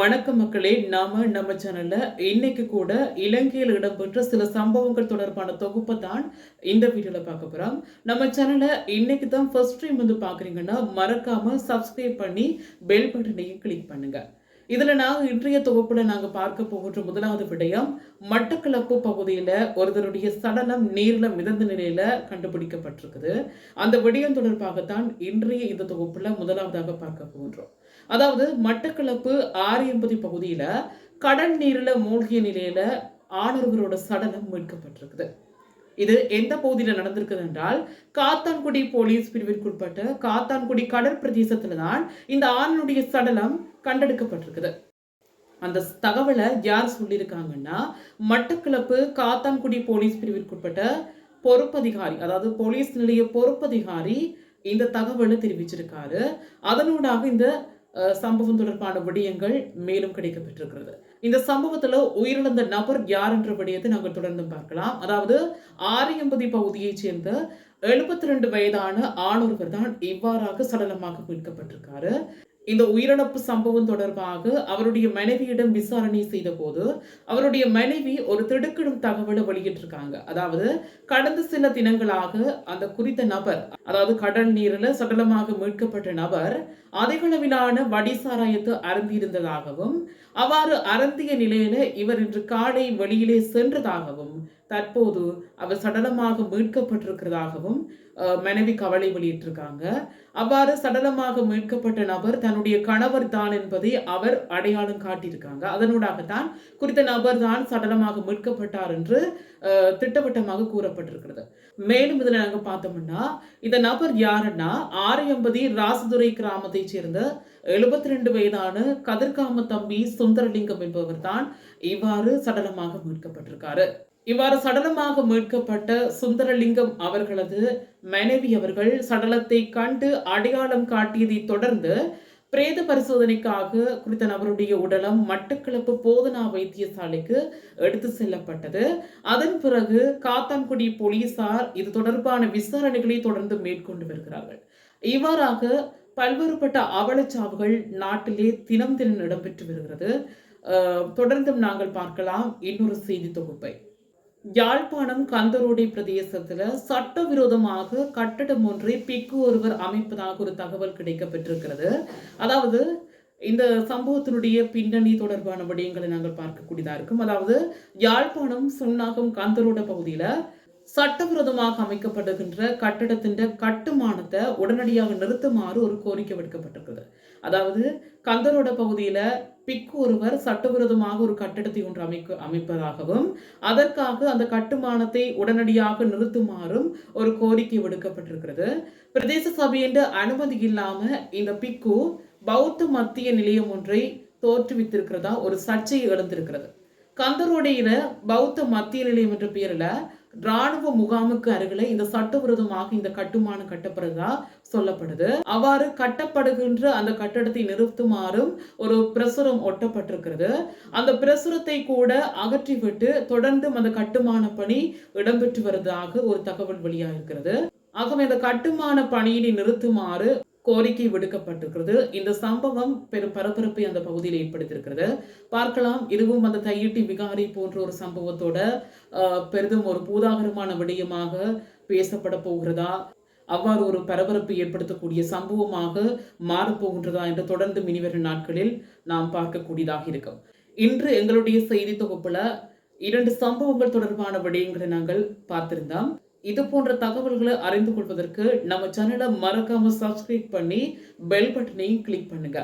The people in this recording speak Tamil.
வணக்கம் மக்களே நாம நம்ம சேனல்ல இன்னைக்கு கூட இலங்கையில் இடம்பெற்ற சில சம்பவங்கள் தொடர்பான தொகுப்பை தான் இந்த வீடியோல பார்க்க போறோம். நம்ம சேனலை இன்னைக்கு தான் ஃபர்ஸ்ட் டைம் வந்து பாக்குறீங்கன்னா மறக்காம சப்ஸ்கிரைப் பண்ணி பெல் பட்டனையும் கிளிக் பண்ணுங்க. இதில் நாங்கள் இன்றைய தொகுப்பில் நாங்கள் பார்க்க போகின்ற முதலாவது விடயம் மட்டக்களப்பு பகுதியில் ஒருத்தருடைய சடலம் நீரில் மிதந்த நிலையில் கண்டுபிடிக்கப்பட்டிருக்குது. அந்த விடயம் தொடர்பாகத்தான் இன்றைய இந்த தொகுப்பில் முதலாவதாக பார்க்க போகின்றோம். அதாவது மட்டக்களப்பு ஆரியம்பதி பகுதியில் கடல் நீரில் மூழ்கிய நிலையில் ஆணவர்களோட சடலம் மீட்கப்பட்டிருக்குது. இது எந்த பகுதியில் நடந்திருக்குது என்றால் காத்தான்குடி போலீஸ் பிரிவிற்குட்பட்ட காத்தான்குடி கடற்பிரதேசத்துல தான் இந்த ஆணுடைய சடலம் கண்டெடுக்கப்பட்டிருக்குது. அந்த தகவலை யார் சொல்லியிருக்காங்கன்னா மட்டக்களப்பு காத்தான்குடி போலீஸ் பிரிவிற்குட்பட்ட பொறுப்பதிகாரி அதாவது போலீஸ் நிலைய பொறுப்பதிகாரி இந்த தகவலை தெரிவிச்சிருக்காரு. அதனூடாக இந்த சம்பவம் தொடர்பான விடயங்கள் மேலும் கிடைக்கப்பட்டிருக்கிறது இந்த சம்பவத்துல உயிரிழந்த நபர் யார் என்ற விடயத்தை நாங்கள் தொடர்ந்து பார்க்கலாம். அதாவது ஆரியம்பதி பகுதியைச் சேர்ந்த எழுபத்தி ரெண்டு வயதான ஆணொருவர் தான் இவ்வாறாக சடலமாக மீட்கப்பட்டிருக்காரு. இந்த உயிரிழப்பு சம்பவம் தொடர்பாக அவருடைய மனைவியிடம் விசாரணை செய்த போது அவருடைய மனைவி ஒரு திடுக்கிடும் தகவலை வெளியிட்டிருக்காங்க. அதாவது கடந்த சில தினங்களாக அந்த குறித்த நபர் அதாவது கடல் நீரில் சடலமாக மீட்கப்பட்ட நபர் அதிகளவிலான வடிசாராயத்தை அருந்தியிருந்ததாகவும் அவ்வாறு அருந்திய நிலையில இவர் இன்று காலை வெளியிலே சென்றதாகவும் தற்போது அவர் சடலமாக மீட்கப்பட்டிருக்கிறதாகவும் மனைவி கவலை வெளியிட்டிருக்காங்க. அவ்வாறு சடலமாக மீட்கப்பட்ட நபர் தன்னுடைய கணவர் தான் என்பதை அவர் அடையாளம் காட்டியிருக்காங்க. அதனூடாகத்தான் குறித்த நபர் தான் சடலமாக மீட்கப்பட்டார் என்று திட்டவட்டமாக கூறப்பட்டிருக்கிறது. மேலும் இதில் நாங்கள் பார்த்தோம்னா இந்த நபர் யாருன்னா ஆரியம்பதி ராசதுரை கிராமத்தைச் சேர்ந்த எழுபத்தி ரெண்டு வயதான கதிர்காம தம்பி சுந்தரலிங்கம் என்பவர் தான் இவ்வாறு சடலமாக மீட்கப்பட்டிருக்காரு. இவ்வாறு சடலமாக மீட்கப்பட்ட சுந்தரலிங்கம் அவர்களது மனைவி அவர்கள் சடலத்தை கண்டு அடையாளம் காட்டியதை தொடர்ந்து பிரேத பரிசோதனைக்காக குறித்த நபருடைய உடலம் மட்டக்களப்பு போதனா வைத்தியசாலைக்கு எடுத்து செல்லப்பட்டது. அதன் பிறகு காத்தான்குடி போலீசார் இது தொடர்பான விசாரணைகளை தொடர்ந்து மேற்கொண்டு வருகிறார்கள். இவ்வாறாக பல்வேறுபட்ட அவலச்சாவுகள் நாட்டிலே தினம் தினம் இடம்பெற்று வருகிறது. தொடர்ந்தும் நாங்கள் பார்க்கலாம். இன்னொரு செய்தி தொகுப்பை. யாழ்ப்பாணம் கந்தரோடை பிரதேசத்தில் சட்டவிரோதமாக கட்டடம் ஒன்றை பிக்கு ஒருவர் அமைப்பதாக ஒரு தகவல் கிடைக்கப்பட்டிருக்கிறது. அதாவது இந்த சம்பவத்தினுடைய பின்னணி தொடர்பான விடயங்களை நாங்கள் பார்க்கக்கூடியதாக இருக்கும். அதாவது யாழ்ப்பாணம் சுன்னாகம் கந்தரோட பகுதியில் சட்டவிரோதமாக அமைக்கப்படுகின்ற கட்டடத்தின் கட்டுமானத்தை உடனடியாக நிறுத்துமாறு ஒரு கோரிக்கை விடுக்கப்பட்டிருக்குது அதாவது கந்தரோட பகுதியில பிக்கு ஒருவர் சட்டவிரோதமாக ஒரு கட்டிடத்தை ஒன்று அமைக்க அமைப்பதாகவும் அதற்காக அந்த கட்டுமானத்தை உடனடியாக நிறுத்துமாறும் ஒரு கோரிக்கை விடுக்கப்பட்டிருக்கிறது. பிரதேச சபையின் அனுமதி இல்லாமல் இந்த பிக்கு பௌத்த மத்திய நிலையம் ஒன்றை தோற்றுவித்திருக்கிறதா ஒரு சர்ச்சை எழுந்திருக்கிறது. கந்தரோடையில பௌத்த மத்திய நிலையம் என்ற பெயர்ல ராணுவ முகாமுக்கு அருகில இந்த சட்டவிரோதமாக இந்த கட்டுமானம் கட்டப்படுறதா சொல்லப்படுது. அவ்வாறு கட்டப்படுகின்ற அந்த கட்டடத்தை நிறுத்துமாறும் ஒரு பிரசுரம் ஒட்டப்பட்டிருக்கிறது. அந்த பிரசுரத்தை கூட அகற்றிவிட்டு தொடர்ந்து அந்த கட்டுமான பணி இடம்பெற்று வருவதாக ஒரு தகவல் வெளியாகிருக்கிறது ஆகவே இந்த கட்டுமான பணியினை நிறுத்துமாறு கோரிக்கை விடுக்கப்பட்டிருக்கிறது. இந்த சம்பவம் பெரும் பரபரப்பை அந்த பகுதியில் ஏற்படுத்தியிருக்கிறது. பார்க்கலாம். இதுவும் அந்த தையிட்டி விகாரி போன்ற ஒரு சம்பவத்தோட பெரிதும் ஒரு பூதாகரமான விடயமாக பேசப்பட போகிறதா? அவ்வாறு ஒரு பரபரப்பு ஏற்படுத்தக்கூடிய சம்பவமாக மாறப்போகின்றதா என்று தொடர்ந்து இனிவரும் நாட்களில் நாம் பார்க்கக்கூடியதாக இருக்கும். இன்று எங்களுடைய செய்தி தொகுப்புல இரண்டு சம்பவங்கள் தொடர்பான விடயங்களை நாங்கள் பார்த்திருந்தோம். இது போன்ற தகவல்களை அறிந்து கொள்வதற்கு நம்ம சேனலை மறக்காம சப்ஸ்கிரைப் பண்ணி பெல் பட்டனையும் கிளிக் பண்ணுங்க.